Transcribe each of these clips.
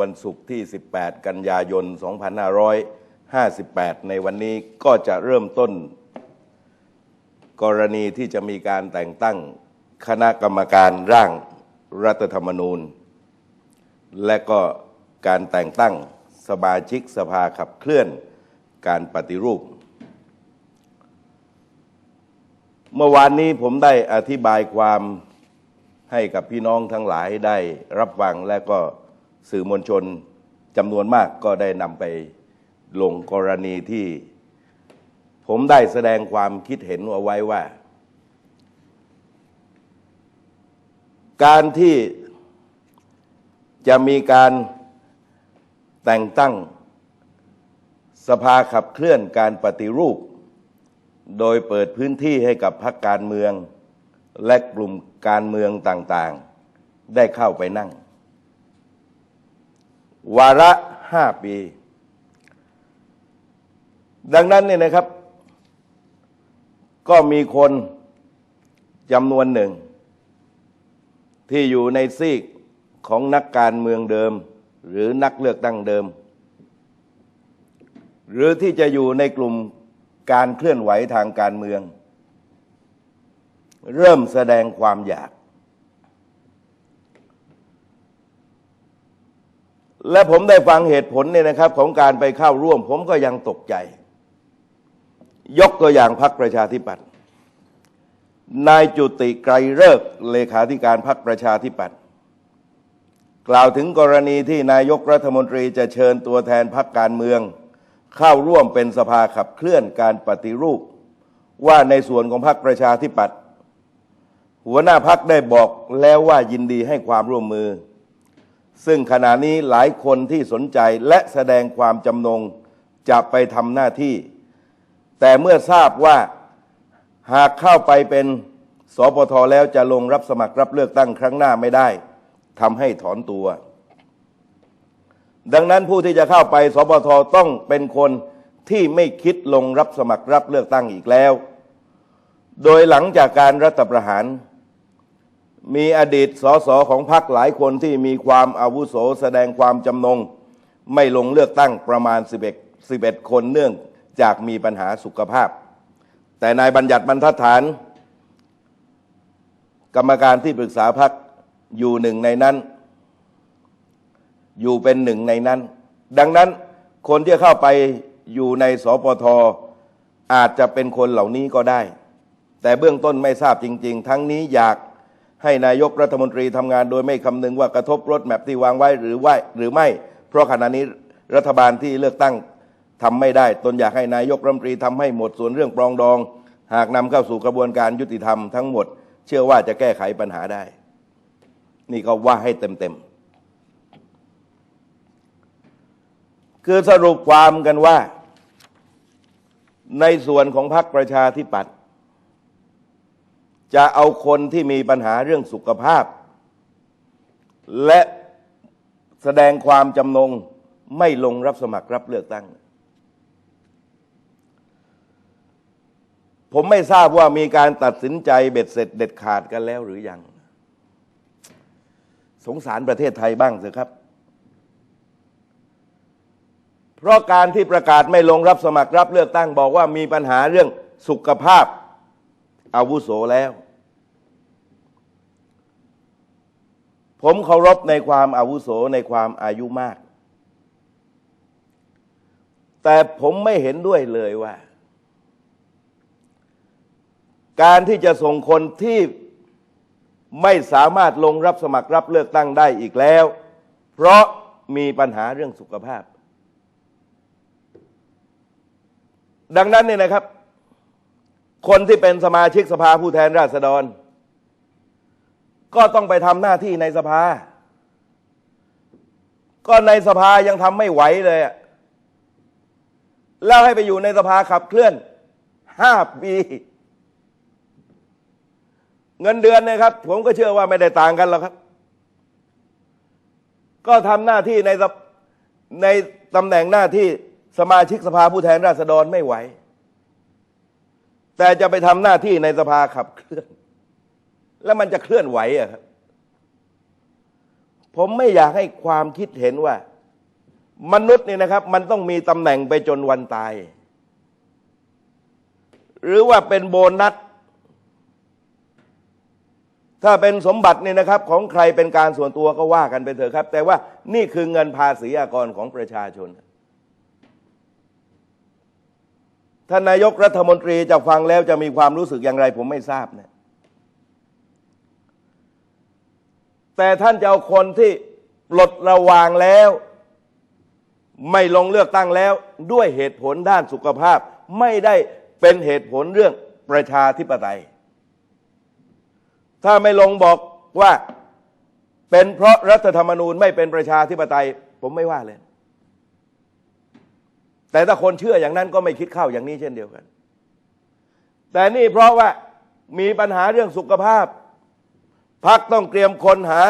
วันศุกร์ที่ 18 กันยายน 2558 ในวันนี้ก็จะเริ่มต้น กรณีที่จะมีการแต่งตั้งคณะกรรมการร่างรัฐธรรมนูญ และก็การแต่งตั้งสมาชิกสภาขับเคลื่อนการปฏิรูป เมื่อวานนี้ผมได้อธิบายความให้กับพี่น้องทั้งหลายได้รับฟังและก็ สื่อมวลชนจำนวนมากก็ได้นำไปลงกรณีที่ ผมได้แสดงความคิดเห็นเอาไว้ว่า การที่จะมีการแต่งตั้งสภาขับเคลื่อนการปฏิรูป โดยเปิดพื้นที่ให้กับพรรคการเมือง และกลุ่มการเมืองต่างๆ ได้เข้าไปนั่ง วาระห้าปี ดังนั้นเนี่ยนะครับ ก็มีคนจำนวนหนึ่ง ที่อยู่ในซีกของนักการเมืองเดิม หรือนักเลือกตั้งเดิม หรือที่จะอยู่ในกลุ่มการเคลื่อนไหวทางการเมือง เริ่มแสดงความอยาก และผมได้ฟังเหตุผลเนี่ยนะครับ ของการไปเข้าร่วม ผมก็ยังตกใจ ยกตัวอย่างพรรคประชาธิปัตย์นายจุติไกรเลิกเลขาธิการพรรคประชาธิปัตย์กล่าวถึงกรณีที่นายกรัฐมนตรีจะเชิญตัวแทนพรรคการเมือง เข้าร่วมเป็นสภาขับเคลื่อนการปฏิรูป ว่าในส่วนของพรรคประชาธิปัตย์หัวหน้าพักได้บอกแล้วว่ายินดีให้ความร่วมมือ ซึ่งขณะนี้หลายคนที่สนใจและแสดงความจำนงจะไปทำหน้าที่ แต่เมื่อทราบว่าหากเข้าไปเป็นสปทแล้วจะลงรับสมัครรับเลือกตั้งครั้งหน้าไม่ได้ทำให้ถอนตัว ดังนั้นผู้ที่จะเข้าไปสปทต้องเป็นคนที่ไม่คิดลงรับสมัครรับเลือกตั้งอีกแล้ว โดยหลังจากการรัฐประหาร มีอดีตสสของพรรคหลายคนที่มีความอาวุโสแสดงความจำนง ไม่ลงเลือกตั้งประมาณ 11 11 คนเนื่องจากมีปัญหาสุขภาพ แต่นายบัญญัติบรรทัดฐาน กรรมการที่ปรึกษาพรรคอยู่หนึ่งในนั้น อยู่เป็นหนึ่งในนั้น ดังนั้นคนที่เข้าไปอยู่ในสปทอาจจะเป็นคนเหล่านี้ก็ได้ แต่เบื้องต้นไม่ทราบจริง ๆ ทั้งนี้อยาก ให้นายกรัฐมนตรีทำงานโดยไม่คำนึงว่ากระทบรถแมพที่วางไว้หรือว่าหรือไม่ เพราะขณะนี้รัฐบาลที่เลือกตั้งทำไม่ได้ ตนอยากให้นายกรัฐมนตรีทำให้หมดส่วนเรื่องปรองดอง หากนำเข้าสู่กระบวนการยุติธรรมทั้งหมด เชื่อว่าจะแก้ไขปัญหาได้ นี่ก็ว่าให้เต็มๆคือสรุปความกันว่า ในส่วนของพรรคประชาธิปัตย์ จะเอาคนที่มีปัญหาเรื่องสุขภาพ และแสดงความจำนงไม่ลงรับสมัครรับเลือกตั้ง ผมไม่ทราบว่ามีการตัดสินใจเบ็ดเสร็จเด็ดขาดกันแล้วหรือยัง สงสารประเทศไทยบ้างเถอะครับ เพราะการที่ประกาศไม่ลงรับสมัครรับเลือกตั้ง บอกว่ามีปัญหาเรื่องสุขภาพ อาวุโสแล้ว ผมเคารพในความอาวุโสในความอายุมาก แต่ผมไม่เห็นด้วยเลยว่า การที่จะส่งคนที่ไม่สามารถลงรับสมัครรับเลือกตั้งได้อีกแล้ว เพราะมีปัญหาเรื่องสุขภาพ ดังนั้นเนี่ยนะครับ คนที่เป็นสมาชิกสภาผู้แทนราษฎร ก็ต้องไปทำหน้าที่ในสภา ก็ในสภายังทำไม่ไหวเลยแล้วให้ไปอยู่ในสภาขับเคลื่อนห้าปีเงินเดือนนะครับ ผมก็เชื่อว่าไม่ได้ต่างกันหรอกครับ ก็ทำหน้าที่ในในตำแหน่งหน้าที่สมาชิกสภาผู้แทนราษฎรไม่ไหว แต่จะไปทำหน้าที่ในสภาขับเคลื่อน แล้วมันจะเคลื่อนไหวอะครับผมไม่อยากให้ความคิดเห็นว่า มนุษย์เนี่ยนะครับ มันต้องมีตำแหน่งไปจนวันตาย หรือว่าเป็นโบนัส ถ้าเป็นสมบัติเนี่ยนะครับ ของใครเป็นการส่วนตัวก็ว่ากันไปเถอะครับ แต่ว่านี่คือเงินภาษีอากรของประชาชน ท่านนายกรัฐมนตรีจะฟังแล้วจะมีความรู้สึกอย่างไร ผมไม่ทราบนะแต่ท่านจะเอาคนที่ปลดระวางแล้ว ไม่ลงเลือกตั้งแล้ว ด้วยเหตุผลด้านสุขภาพ ไม่ได้เป็นเหตุผลเรื่องประชาธิปไตย ถ้าไม่ลงบอกว่าเป็นเพราะรัฐธรรมนูญไม่เป็นประชาธิปไตย ผมไม่ว่าเลย แต่ถ้าคนเชื่ออย่างนั้นก็ไม่คิดเข้าอย่างนี้เช่นเดียวกัน แต่นี่เพราะว่ามีปัญหาเรื่องสุขภาพพักต้องเตรียมคนหา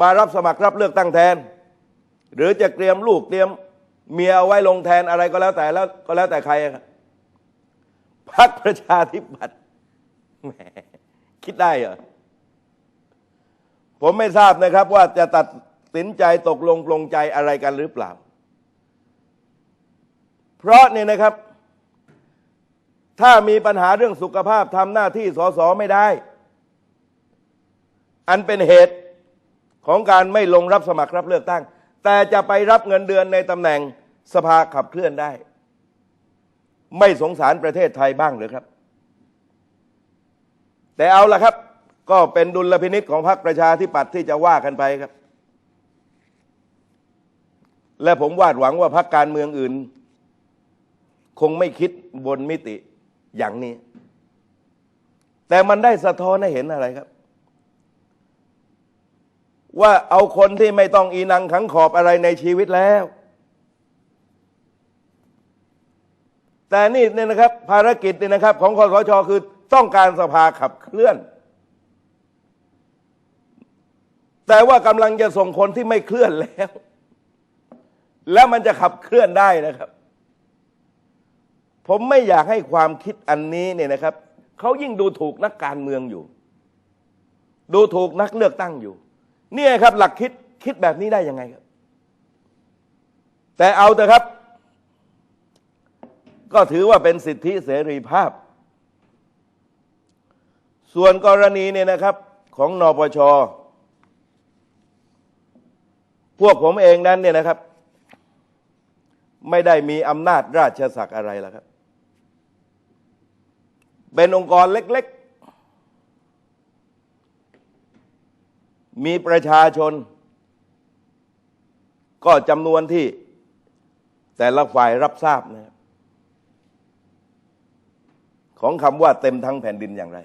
มารับสมัครรับเลือกตั้งแทน หรือจะเตรียมลูกเตรียมเมียเอาไว้ลงแทนอะไรก็แล้วแต่แล้วก็แล้วแต่ใครครับพักประชาธิปัตย์แหมคิดได้เหรอผมไม่ทราบนะครับว่าจะตัดสินใจตกลงปลงใจอะไรกันหรือเปล่า เพราะเนี่ยนะครับ ถ้ามีปัญหาเรื่องสุขภาพทำหน้าที่สสไม่ได้ อันเป็นเหตุของการไม่ลงรับสมัครรับเลือกตั้ง แต่จะไปรับเงินเดือนในตำแหน่งสภาขับเคลื่อนได้ ไม่สงสารประเทศไทยบ้างหรือครับ แต่เอาละครับ ก็เป็นดุลพินิษของพรรคประชาธิปัตย์ที่จะว่ากันไปครับ และผมวาดหวังว่าพรรคการเมืองอื่น คงไม่คิดบนมิติอย่างนี้ แต่มันได้สะท้อนให้เห็นอะไรครับ ว่าเอาคนที่ไม่ต้องอีนังขังขอบอะไรในชีวิตแล้ว แต่นี่เนี่ยนะครับ ภารกิจเนี่ยนะครับ ของคอสชคือต้องการสภาขับเคลื่อน แต่ว่ากำลังจะส่งคนที่ไม่เคลื่อนแล้ว แล้วมันจะขับเคลื่อนได้นะครับ ผมไม่อยากให้ความคิดอันนี้เนี่ยนะครับเขายิ่งดูถูกนักการเมืองอยู่ ดูถูกนักเลือกตั้งอยู่ เนี่ยครับ หลักคิดคิดแบบนี้ได้ยังไงครับ แต่เอาเถอะครับ ก็ถือว่าเป็นสิทธิเสรีภาพ ส่วนกรณีเนี่ยนะครับ ของนปชพวกผมเองนั้นเนี่ยนะครับ ไม่ได้มีอำนาจราชศักดิ์อะไรแล้วครับ เป็นองค์กรเล็ก ๆ มีประชาชน ก็จำนวนที่แต่ละฝ่ายรับทราบนะครับของคำว่าเต็มทั้งแผ่นดินอย่างไร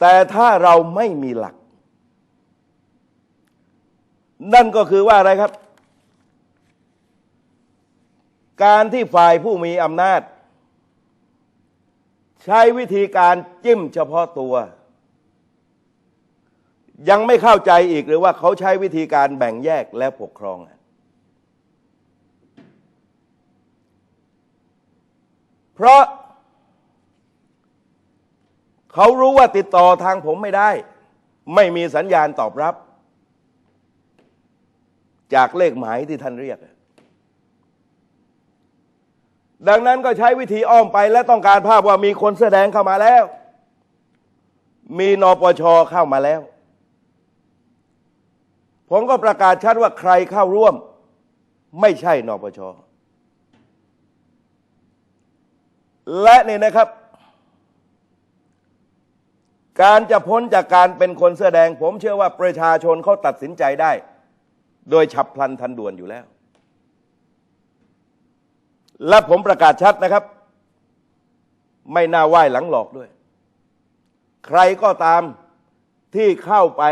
แต่ถ้าเราไม่มีหลัก นั่นก็คือว่าอะไรครับ การที่ฝ่ายผู้มีอำนาจ ใช้วิธีการจิ้มเฉพาะตัว ยังไม่เข้าใจอีกหรือว่าเขาใช้วิธีการแบ่งแยกและปกครอง เพราะ เขารู้ว่าติดต่อทางผมไม่ได้ ไม่มีสัญญาณตอบรับ จากเลขหมายที่ท่านเรียก ดังนั้นก็ใช้วิธีอ้อมไปและต้องการภาพว่ามีคนแสอแดงเข้ามาแล้ว มีนปชเข้ามาแล้ว ผมก็ประกาศชัดว่าใครเข้าร่วม ไม่ใช่นปช และนี่นะครับ การจะพ้นจากการเป็นคนเสื้อแดง ผมเชื่อว่าประชาชนเขาตัดสินใจได้ โดยฉับพลันทันด่วนอยู่แล้ว และผมประกาศชัดนะครับ ไม่น่าไหว้หลังหลอกด้วย ใครก็ตามที่เข้าไป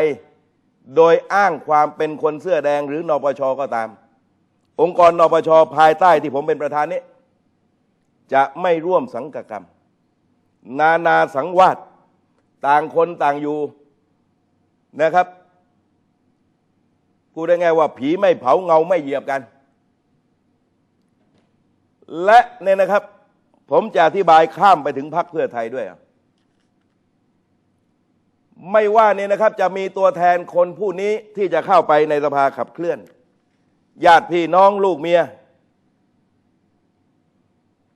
โดยอ้างความเป็นคนเสื้อแดงหรือนปชก็ตาม องค์กรนปชภายใต้ที่ผมเป็นประธานนี้ จะไม่ร่วมสังกกรรม นานาสังวาสต่างคนต่างอยู่นะครับพูดได้ไงว่าผีไม่เผาเงาไม่เหยียบกัน และเนี่ยนะครับ ผมจะอธิบายข้ามไปถึงพรรคเพื่อไทยด้วย ไม่ว่าเนี่ยนะครับ จะมีตัวแทนคนผู้นี้ที่จะเข้าไปในสภาขับเคลื่อน ญาติพี่น้องลูกเมีย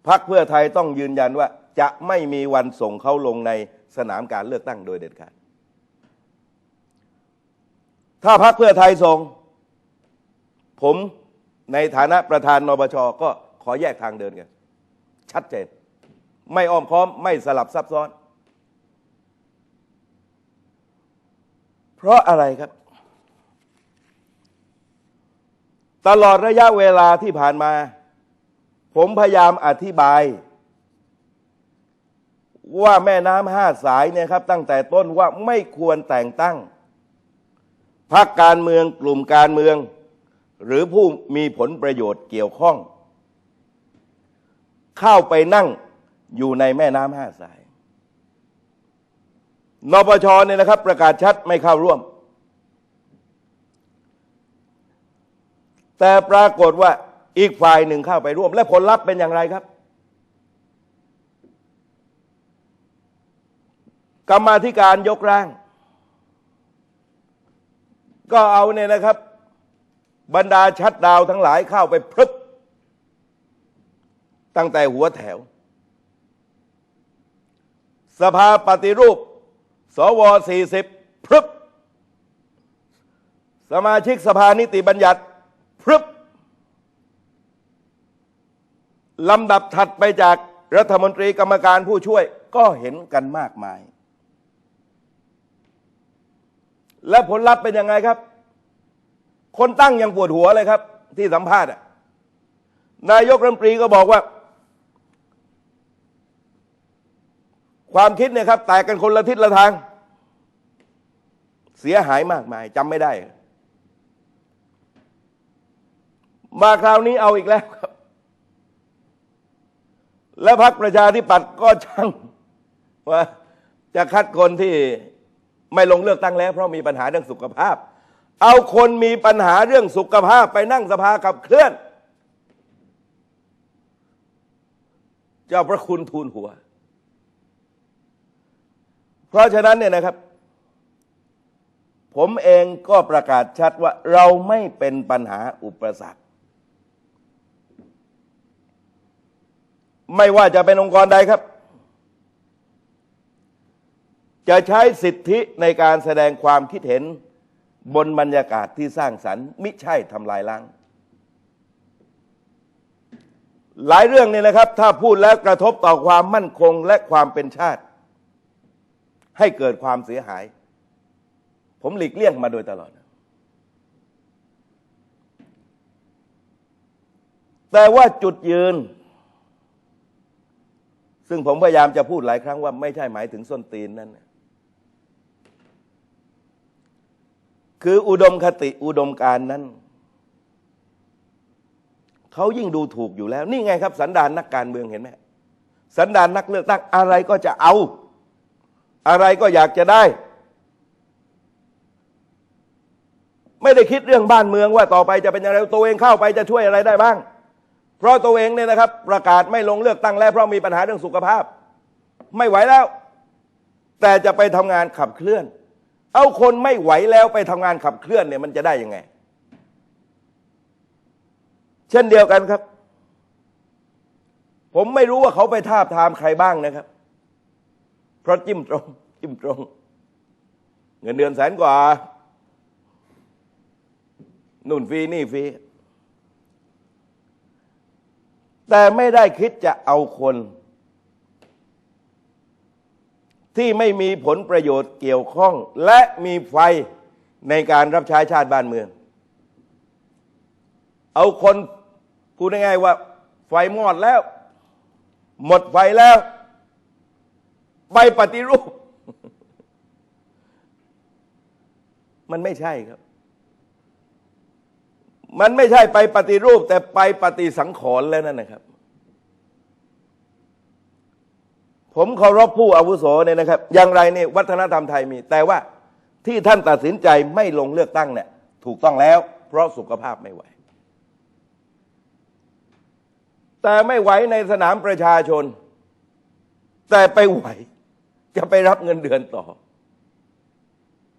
พักเพื่อไทยต้องยืนยันว่า จะไม่มีวันส่งเขาลงในสนามการเลือกตั้งโดยเด็ดขาด ถ้าพักเพื่อไทยส่ง ผมในฐานะประธานนปชก็ ขอแยกทางเดินกัน ชัดเจน ไม่อ้อมค้อม ไม่สลับซับซ้อน เพราะอะไรครับ ตลอดระยะเวลาที่ผ่านมา ผมพยายามอธิบาย ว่าแม่น้ำห้าสายเนี่ยครับ ตั้งแต่ต้นว่าไม่ควรแต่งตั้งพรรคการเมืองกลุ่มการเมือง หรือผู้มีผลประโยชน์เกี่ยวข้อง เข้าไปนั่งอยู่ในแม่น้ำห้าสาย นปชเนี่ยนะครับ ประกาศชัดไม่เข้าร่วม แต่ปรากฏว่าอีกฝ่ายหนึ่งเข้าไปร่วม และผลลัพธ์เป็นอย่างไรครับ กรรมาธิการยกร่าง ก็เอาเนี่ยนะครับ บรรดาชัดดาวทั้งหลายเข้าไปพรึบ ตั้งแต่หัวแถว สภาปฏิรูป สว40พรึบ สมาชิกสภานิติบัญญัติพรึบลำดับถัดไปจากรัฐมนตรีกรรมการผู้ช่วยก็เห็นกันมากมาย และผลลัพธ์เป็นยังไงครับ คนตั้งยังปวดหัวเลยครับ ที่สัมภาษณ์นายกรัฐมนตรีก็บอกว่า ความคิดเนี่ยครับแตกกันคนละทิศละทาง เสียหายมากมายจำไม่ได้ มาคราวนี้เอาอีกแล้วครับ และพรรคประชาธิปัตย์ก็ช่างว่าจะคัดคนที่ไม่ลงเลือกตั้งแล้ว เพราะมีปัญหาเรื่องสุขภาพ เอาคนมีปัญหาเรื่องสุขภาพไปนั่งสภาขับเคลื่อน เจ้าพระคุณทูลหัว เพราะฉะนั้นเนี่ยนะครับ ผมเองก็ประกาศชัดว่าเราไม่เป็นปัญหาอุปสรรค ไม่ว่าจะเป็นองค์กรใดครับ จะใช้สิทธิในการแสดงความคิดเห็นบนบรรยากาศที่สร้างสรรค์มิใช่ทำลายล้าง หลายเรื่องเนี่ยนะครับ ถ้าพูดแล้วกระทบต่อความมั่นคงและความเป็นชาติ ให้เกิดความเสียหาย ผมหลีกเลี่ยงมาโดยตลอด แต่ว่าจุดยืน ซึ่งผมพยายามจะพูดหลายครั้งว่าไม่ใช่หมายถึงส้นตีนนั่น คืออุดมคติอุดมการนั้นเขายิ่งดูถูกอยู่แล้ว นี่ไงครับ สันดานนักการเมืองเห็นไหมสันดานนักเลือกตั้งอะไรก็จะเอา อะไรก็อยากจะได้ ไม่ได้คิดเรื่องบ้านเมืองว่าต่อไปจะเป็นอย่างไรตัวเองเข้าไปจะช่วยอะไรได้บ้าง เพราะตัวเองเนี่ยนะครับ ประกาศไม่ลงเลือกตั้งแล้วเพราะมีปัญหาเรื่องสุขภาพ ไม่ไหวแล้ว แต่จะไปทำงานขับเคลื่อน เอาคนไม่ไหวแล้วไปทำงานขับเคลื่อนเนี่ยมันจะได้ยังไง เช่นเดียวกันครับ ผมไม่รู้ว่าเขาไปทาบทามใครบ้างนะครับ เพราะจิ้มตรง จิ้มตรง เงินเดือนแสนกว่า นุ่นฟรีนี่ฟรีแต่ไม่ได้คิดจะเอาคน ที่ไม่มีผลประโยชน์เกี่ยวข้อง และมีไฟในการรับใช้ชาติบ้านเมือง เอาคนพูดง่ายๆว่า ไฟมอดแล้ว หมดไฟแล้ว ไปปฏิรูป มันไม่ใช่ครับ มันไม่ใช่ไปปฏิรูป แต่ไปปฏิสังขรณ์แล้วนั่นนะครับ ผมเคารพผู้อาวุโสเนี่ยนะครับ อย่างไรเนี่ยวัฒนธรรมไทยมี แต่ว่าที่ท่านตัดสินใจไม่ลงเลือกตั้งเนี่ยถูกต้องแล้ว เพราะสุขภาพไม่ไหว แต่ไม่ไหวในสนามประชาชน แต่ไปไหว จะไปรับเงินเดือนต่อ